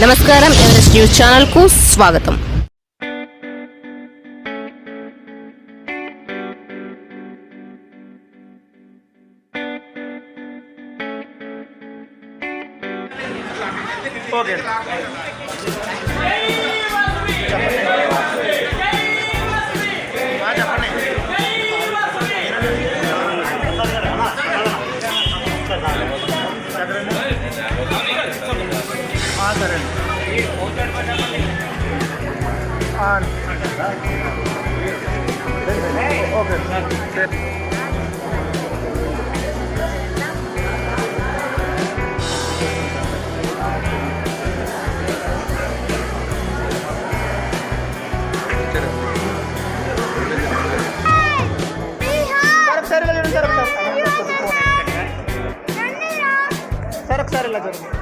നമസ്കാരം. Everest news ചാനൽക്കു സ്വാഗതം. லட்சம்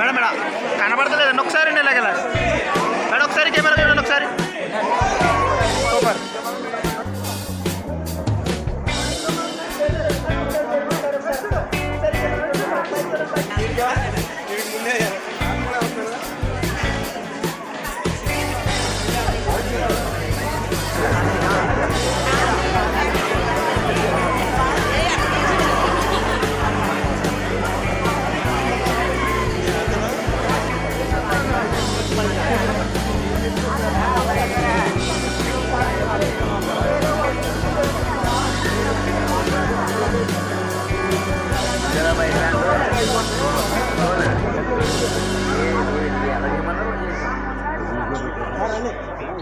మేడం మేడం. కనబడతలేదండి ఒకసారి వెళ్ళగలరు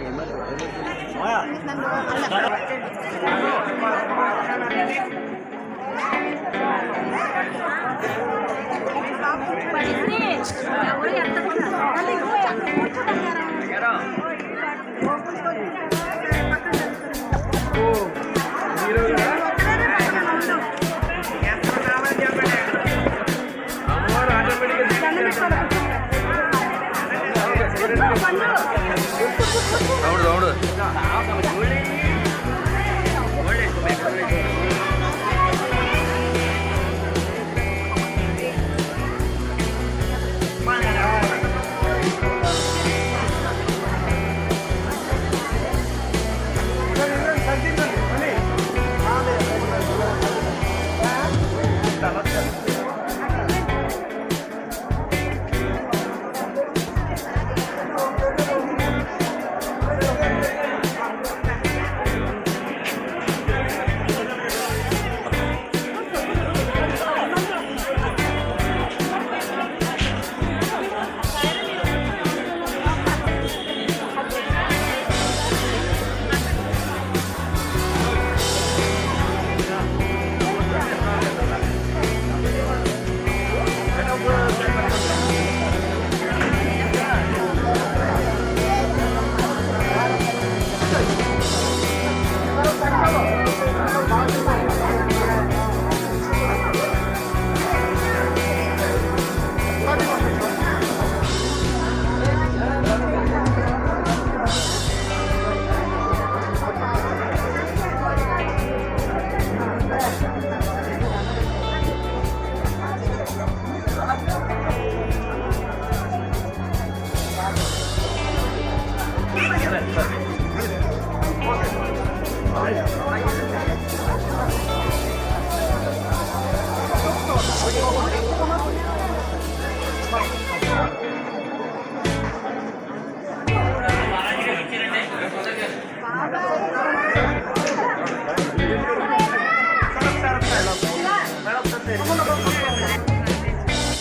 ఏమన్నారు അവിടെ അവിടെ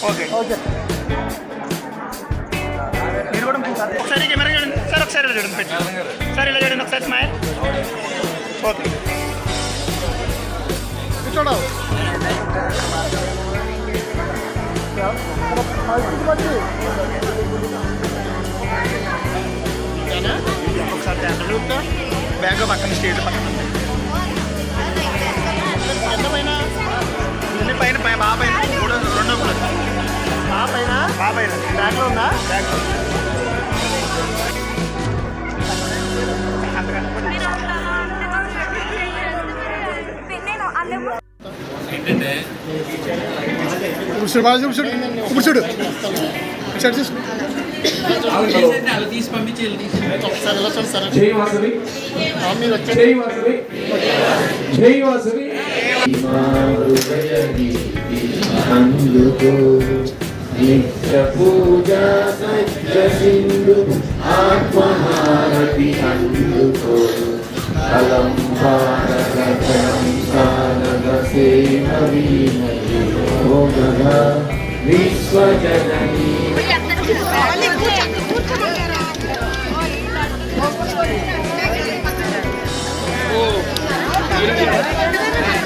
ఓకే మీరు కూడా ఒకసారి ఒకసారి కెమెరా చూడండి సార్ ఒకసారి ఇలా చూడండి పెట్టి సార్ ఇలా చూడండి ఒకసారి స్మైల్ ఓకే చూడవు ఒకసారి థ్యాంక్ యూ బ్యాగ్ పక్కన స్టేట్ పక్కన ఉంది. బాగా పైన మూడు రెండో ఫ్లోర్ బాగా పైన బ్యాగ్లో ఉందా? బ్యాగ్ ఏంటంటే? ఇప్పుడు చూడు బాగా చూడు ఇప్పుడు చూడు చూడు చూడు అలా తీసి. పంపించి ఒకసారి ఇలా చూడు సరే. జై వాసవి. మీరు వచ్చేది జై వాసవి. జై Vasavi. అందుకో నిత్య పూజ సత్య సింధు ఆత్మహారతి అందుకో అలం భారత సారద సేవ వీమతి భోగ విశ్వజననీ తొక్కేస్తాను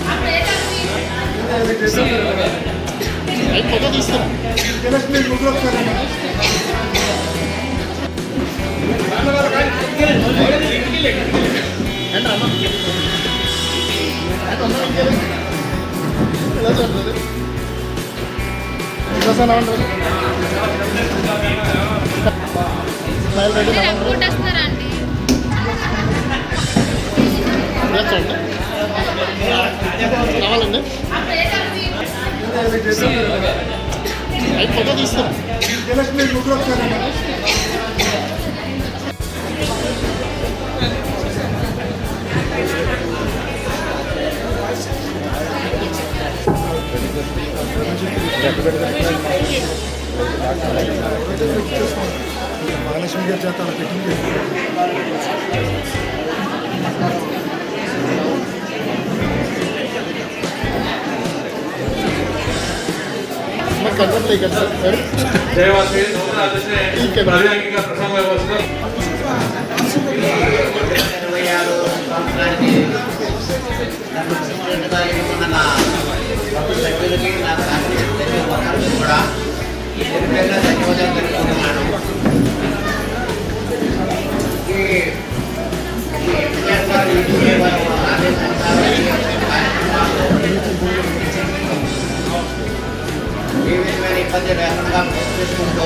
Photo చూడండి ఎలా ఉండండి స్మైల్ రెడీ కావాలండి అయి ఫోటో తీస్తాం మహాలక్ష్మి గారి చేత అలా పెట్టింది. మాకు కనపడలేదు కదా సార్ జై వాసవి ధన్యవాదాలు కార్యక్రమాలు ఏ విధమైన ఇబ్బంది లేకుండా పూర్తి చేసుకుంటూ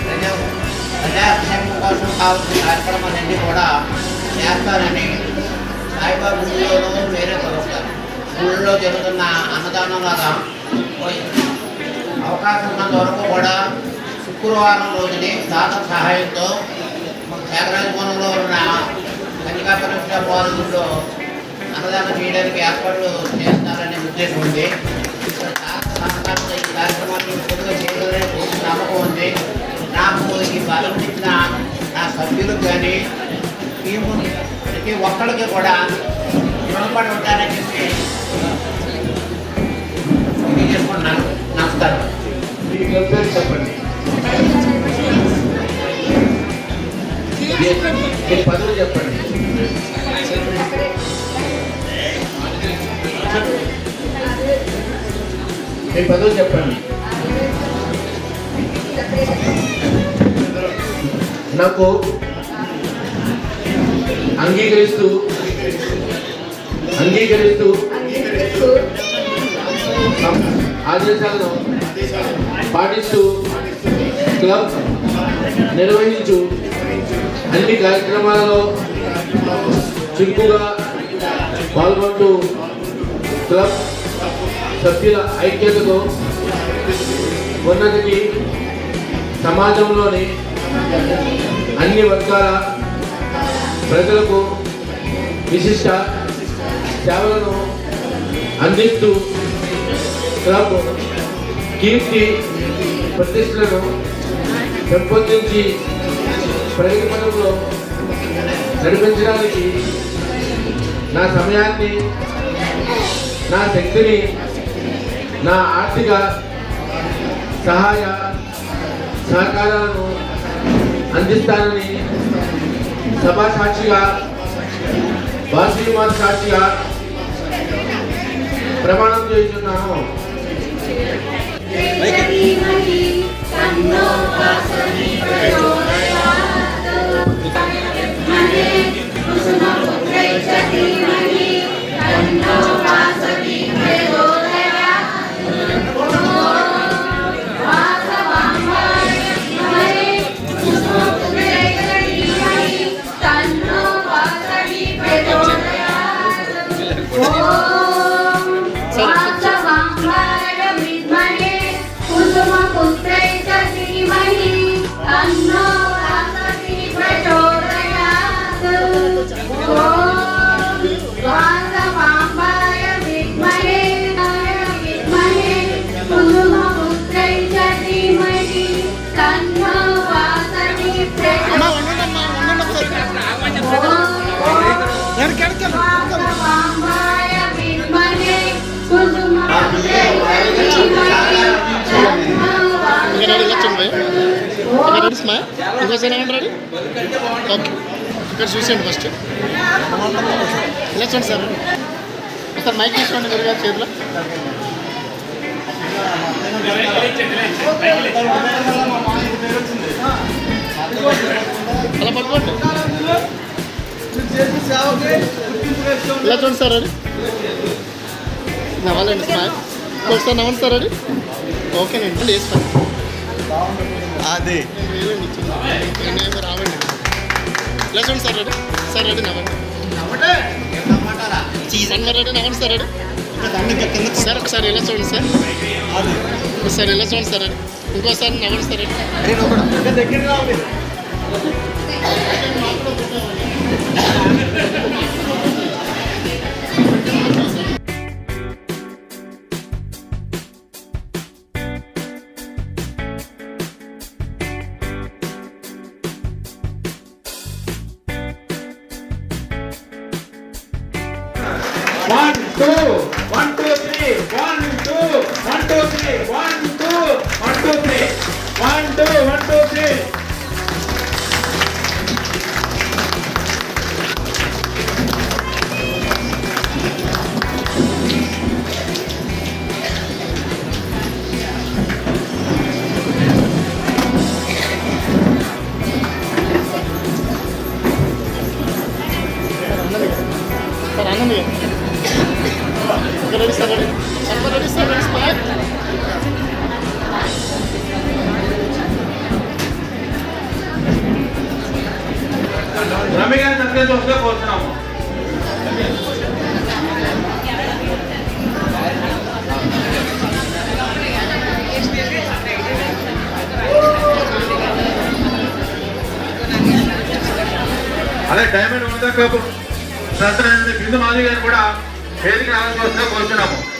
ప్రజా ప్రజాక్షేమం కోసం కావాల్సిన కార్యక్రమాలన్నీ కూడా చేస్తారని సాయిబాబా గుడిలోనూ వేరే కలుస్తారు గుళ్ళో జరుగుతున్న అన్నదానం లాగా పోయి అవకాశం ఉన్నంత వరకు కూడా శుక్రవారం రోజునే దాత సహాయంతో త్యాగరాజభవనంలో ఉన్న కన్యకా పరిశ్రమ అన్నదానం చేయడానికి ఏర్పాట్లు చేస్తున్నారనే ఉద్దేశం ఉంది. దాత ఈ కార్యక్రమాన్ని పూర్తిగా చేయగలరనే నమ్మకం ఉంది నాకు ఈ బలం ఇచ్చిన నా సభ్యులకు కానీ టీము ప్రతి ఒక్కరికి కూడా రుణపడి ఉంటానని చెప్పి తెలియజేసుకుంటున్నాను నమస్కారం చెప్పండి పదవులు చెప్పండి. మీ పదవి చెప్పండి. నాకు అంగీకరిస్తూ అంగీకరిస్తూ ఆదేశాలను పాటిస్తూ క్లబ్ నిర్వహించు అన్ని కార్యక్రమాలలో చురుకుగా పాల్గొంటూ క్లబ్ సభ్యుల ఐక్యతకు ఉన్నతికి సమాజంలోని అన్ని వర్గాల ప్రజలకు విశిష్ట సేవలను అందిస్తూ క్లబ్ కీర్తి ప్రతిష్టలను పెంపొందించి ప్రగతి నడిపించడానికి నా సమయాన్ని నా శక్తిని నా ఆర్థిక సహాయ సహకారాలను అందిస్తానని సభా సాక్షిగా వాసీమాత సాక్షిగా ప్రమాణం చేస్తున్నాను. ఇంకా రెడీ స్మా ఇంకోసారి ఏమంటారు ఓకే. ఇక్కడ చూసేయండి ఫస్ట్ ఇలా చూడండి సార్. ఒకసారి మైక్ తీసుకోండి మీరు గారు చేతిలో. అలా పట్టుకోండి. ఇలా చూడండి సార్ అది. నవ్వాలండి స్మైల్ ఒకసారి నవ్వండి సార్ అది. ఓకేనండి. వేస్తాను అది. సార్ సార్ నవ్వండి రెడీ నవ్వండి సార్ సార్ ఒకసారి ఇలా చూడండి సార్. ఒకసారి ఇలా చూడండి సార్ ఇంకోసారి నవ్వండి సార్ అది అదే డైమండ్ ఉందా కాపు ప్రస్తుతం బిందు మాధవి గారు కూడా వేదిక రావాల్సిందిగా కోరుతున్నాము అలాగే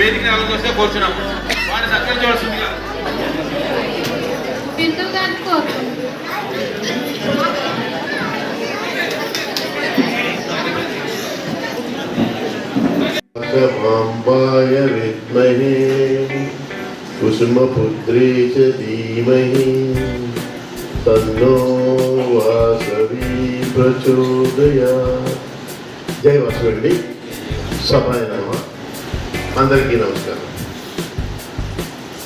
వేదిక నెలకు వస్తే కూర్చున్నాం. వాడిని సత్కరించవలసిందిగా మాంబాయ విద్మహే కుసుమపుత్రీ తన్నో వాసవి ప్రచోదయా జై వాసవండి సమాయనమా అందరికీ నమస్కారం.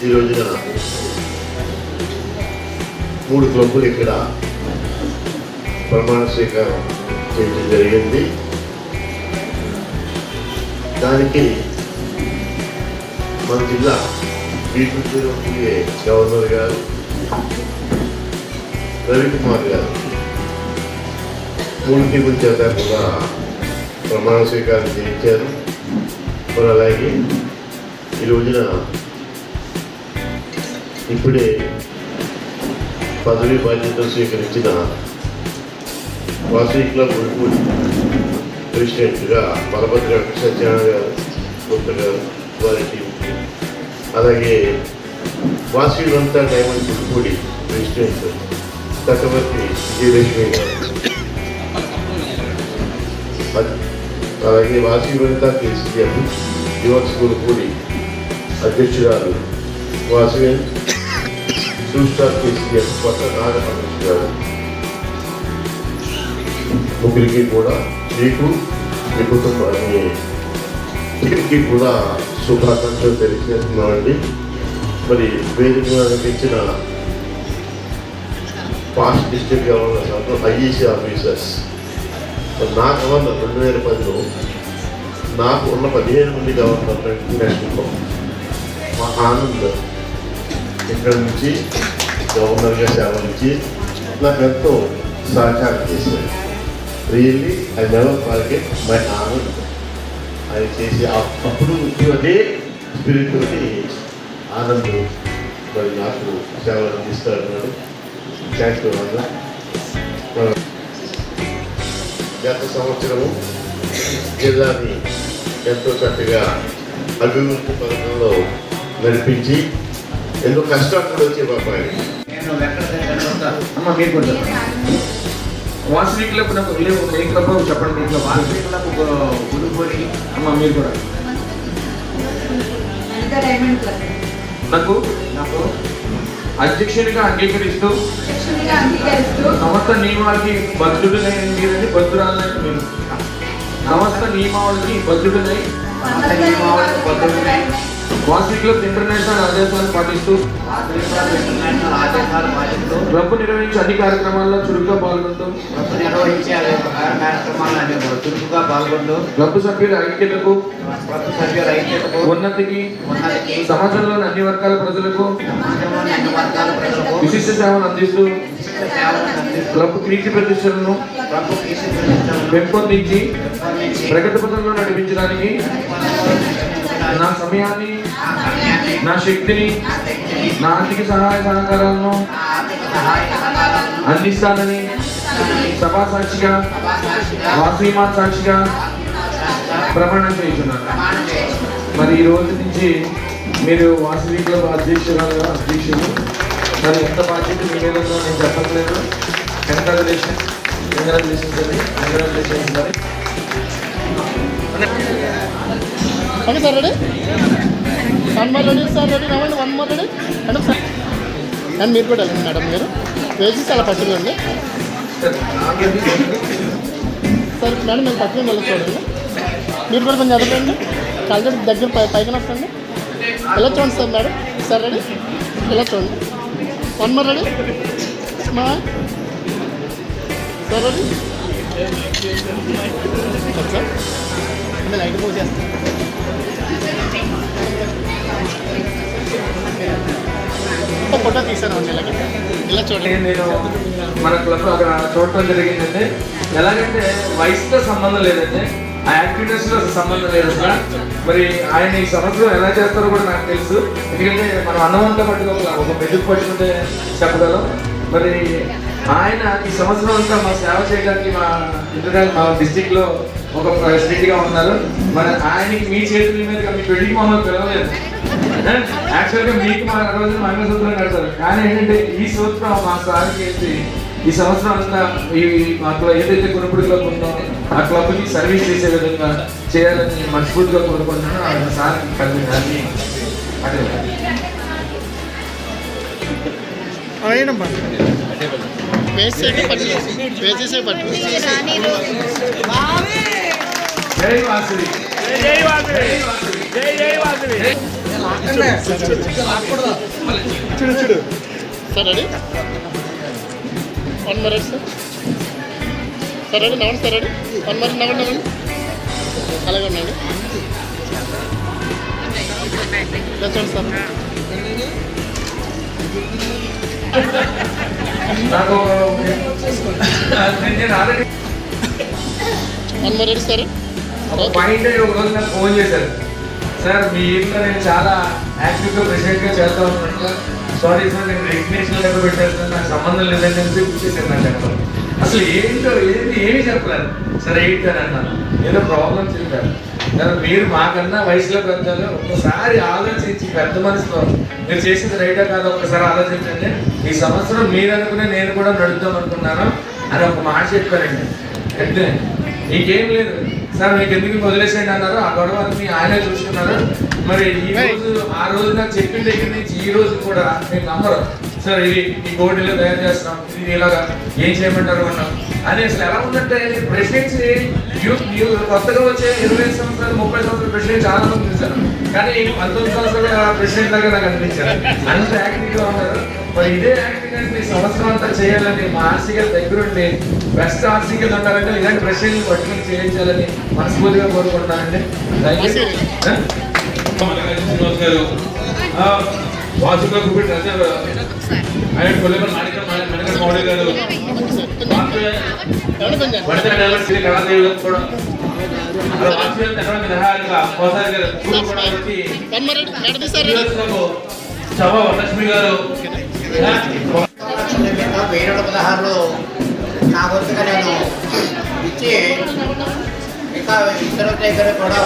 ఈ రోజున మూడు క్లబ్బులు ఇక్కడ ప్రమాణ స్వీకారం చేయడం జరిగింది. దానికి మన జిల్లా బీపీఏ గవర్నర్ గారు రవికుమార్ గారు మూడు టీముల చేత కూడా ప్రమాణ స్వీకారం చేయించారు. మరి అలాగే ఈ రోజున ఇప్పుడే పదవి బాధ్యతలు స్వీకరించిన వాసవి క్లబ్ ఉడుపూడి ప్రెసిడెంట్గా బలభద్ర సత్యనారాయణ గారు గుప్త గారు వారి టీంకి అలాగే వాసవి వంతా డైమండ్ ఉడుపూడి ప్రెసిడెంట్ చక్రవర్తి విజయలక్ష్మి గారు అలాగే వాసవి వనిత కేసీఎం యువక్ స్కూల్ కూడి అధ్యక్షురాలు వాసవి సూస్టార్ కేసీఎం కొత్త నాగపరమేశ్వర గారు. ముగ్గురికి కూడా మీకు మీ కుటుంబాన్ని వీరికి కూడా శుభాకాంక్షలు తెలియజేస్తున్నామండి. మరి వేదిక అనిపించిన past district governor IEC officers నా గవర్నర్ రెండు వేల పదిలో నాకు ఉన్న పదిహేను మంది గవర్నర్ ఇంటర్నేషనల్లో మా ఆనంద్ ఇక్కడ నుంచి గవర్నర్గా సేవలించి నాకు ఎంతో సహకారం చేశారు. Really I never forget my Anand. ఆయన చేసి అప్పుడు అదే స్పిరిట్ ఆనంద్ మరి నాకు సేవలు అందిస్తారన్నాడు. థ్యాంక్ యూ ఆనంద్ గత సంవత్సరము జిల్లాని ఎంతో చక్కగా అభివృద్ధి పథకంలో నడిపించి ఎన్నో కష్టాలు కూడా వచ్చే బాబాయ్ నేను వెంకటేశ్వర అమ్మ మీరు కూడా చెప్పండి. వాసవి క్లబ్ నాకు ఏ క్లబ్ చెప్పండి. మీ క్లబ్ వాల్మీకులకు గురుపూడి అమ్మ మీరు కూడా. నాకు? నాకు. అధ్యక్షునిగా అంగీకరిస్తూ సమస్త నియమాలకి బద్ధుడునై మీరని బద్ధురాలని మీరు సమస్త నియమావళికి బద్ధుడునై సమస్త నియమాలకు బద్ధుడై వాసవి క్లబ్ ఇంటర్నేషనల్ ఆదేశాలు పాటిస్తూ క్లబ్ నిర్వహించే అన్ని కార్యక్రమాల్లో చురుగ్గా పాల్గొంటూ క్లబ్ నిర్వహించే చురుకుగా పాల్గొంటూ క్లబ్ సభ్యుల ఐక్యతకు సభ్యుల ఐక్యతకు ఉన్నతికి ఉన్నతికి సమాజంలోని అన్ని వర్గాల ప్రజలకు అన్ని వర్గాల ప్రజలకు విశిష్ట సేవలు అందిస్తూ క్లబ్ కీర్తి ప్రతిష్టలను పెంపొందించి ప్రగతి పథంలో నడిపించడానికి నా సమయాన్ని నా శక్తిని నా ఆర్థిక సహాయ సహకారాలను అందిస్తానని సభా సాక్షిగా వాసీమా సాక్షిగా ప్రమాణం చేస్తున్నాను. మరి ఈ రోజు నుంచి మీరు వాసవి క్లబ్ అధ్యక్షురాలు అధ్యక్షులు మరి ఎంత బాధ్యత మీ మీద నేను చెప్పట్లేదు. కంగ్రాచులేషన్ కంగ్రాచులేషన్స్ అండి కంగ్రాచులేషన్స్ మరి. Okay sir ready? One more ready sir ready. రావండి one more ready. Madam sir and మీరు కూడా వెళ్ళండి మేడం మీరు. వేసి అలా పట్టుకోండి సార్ మేడం మేము పట్టుకుని వెళ్ళి చూడండి. మీరు కూడా కొంచెం ఎదగండి కళ్ళ దగ్గర పై పైకి వస్తుంది ఇలా చూడండి సార్ మేడం సార్ రెడీ ఇలా చూడండి? వన్ మోర్ రెడీ మా సార్ రెడీ సార్ ఇంకా లైట్ పోజ్ చేస్తాను ఫోటో తీసాను అండి ఇలా చూడండి. నేను మన క్లబ్ అక్కడ చూడటం జరిగిందండి ఎలాగంటే వయసుతో సంబంధం లేదండి ఆ యాక్టివిటీస్లో సంబంధం లేదు అసలు. మరి ఆయన ఈ సంవత్సరం ఎలా చేస్తారో కూడా నాకు తెలుసు. ఎందుకంటే మనం అన్నమంతా పట్టుకు ఒక ఒక పట్టుకుంటే చెప్పగలం. మరి ఆయన ఈ సంవత్సరం అంతా మా సేవ చేయడానికి మా ఇంటర్ మా డిస్టిక్లో ఒక ప్రెసిడెంట్గా ఉన్నారు. మరి ఆయనకి మీ చేతుల మీద మీ పెళ్ళికి మమ్మల్ని పిలవలేదు. యాక్చువల్గా మీకు మా రోజు మంగళసూత్రం కడతారు. కానీ ఏంటంటే ఈ సూత్రం మా సార్కి ఏంటి ఈ సంవత్సరం అంతా ఈ మాకు ఏదైతే కొనుపుడిలో ఉందో ఆ క్లబ్కి సర్వీస్ చేసే విధంగా చేయాలని మనస్ఫూర్తిగా కోరుకుంటున్నాను. ఆయన సార్ కలిగి అదే చేయండి పట్టు. చేసే పట్టు. జై వాసుడి జై వాసవి. జై జై వాసవి. చూడు చూడు sir ready? One minute sir sir ready? నవ్వండి సార్ రెడీ? వన్ మినిట్ నవ్వండి నవ్వండి. అలాగే ఉండండి. చూడండి సార్ నాకు నేను ఆల్రెడీ మినిట్ సార్ పాయింట్ ఒక రోజు నాకు ఫోన్ చేశారు. సార్ మీ ఇంట్లో నేను చాలా యాక్టివ్గా ప్రెసిడెంట్గా చేస్తా ఉన్నాను సార్ సారీ సార్ నేను రెగ్యులేషన్ లెక్క పెట్టాను సార్ నాకు సంబంధం లేదని చెప్పి కూర్చేసాను నాకు చెప్పాలి అసలు ఏంటో ఏంటి ఏమీ చెప్పలేదు. సార్ ఏంటి అని అన్నాను. ఏదో ప్రాబ్లం చెప్పారు సార్ మీరు మాకన్నా వయసులో పెద్దలు ఒక్కసారి ఆలోచించి పెద్ద మనసులో మీరు చేసింది రైటా కాదో ఒక్కసారి ఆలోచించండి. ఈ సంవత్సరం మీరు అనుకునే నేను కూడా నడుద్దాం అనుకున్నాను అని ఒక మాట చెప్పానండి అంతే ఇంకేం లేదు. సార్ మీకు ఎందుకు వదిలేసేయండి అన్నారు. ఆ గొడవ అన్ని ఆయనే చూసుకున్నారు. మరి ఈ రోజు ఆ రోజు నాకు చెప్పిన దగ్గర నుంచి ఈ రోజు కూడా నేను నమ్మరు. సార్ ఇది ఈ కోడిలో తయారు చేస్తున్నాం. ఇది ఇలాగా ఏం చేయమంటారు అన్నాం. అని అసలు ఎలా ఉందంటే ప్రెసిడెన్సీ యూత్ యూత్ కొత్తగా వచ్చే ఇరవై సంవత్సరాలు ముప్పై సంవత్సరాల ప్రెసిడెంట్ చాలా మంది చూశారు కానీ పంతొమ్మిది సంవత్సరాల ప్రెసిడెంట్ లాగా నాకు అనిపించారు. అంత యాక్టివ్గా ఉన్నారు. మరి ఇదే యాక్టివ్ అంటే సంవత్సరం అంతా చేయాలని మా ఆర్సీగా దగ్గరుండి బెస్ట్ ఆర్సీగా ఉండాలంటే ఇలాంటి ప్రెసిడెంట్ పట్టుకుని చేయించాలని మనస్ఫూర్తిగా యూ శ్రీనివాస్ గారు. వాసుగా ఆయన మణికర్ మౌడి గారు. ఎవరు వరలక్ష్మి గారు వెయ్యి రెండు పదహారులో నా వంతుగా నేను ఇచ్చి ఇంకా ఇతర దగ్గర కూడా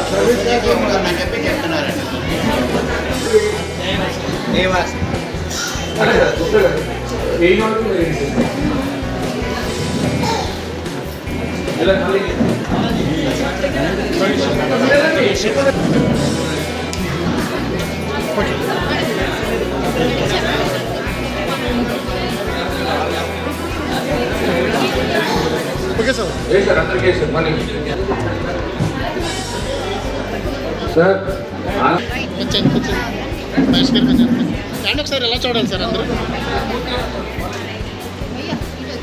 అని చెప్పి చెప్తున్నారండి దేవాస్ ఓకే సార్ ఏ సార్ అందరికీ సార్ ఆ- వచ్చాను మహేష్ గారికి ఒకసారి ఎలా చూడాలి సార్ అందరూ?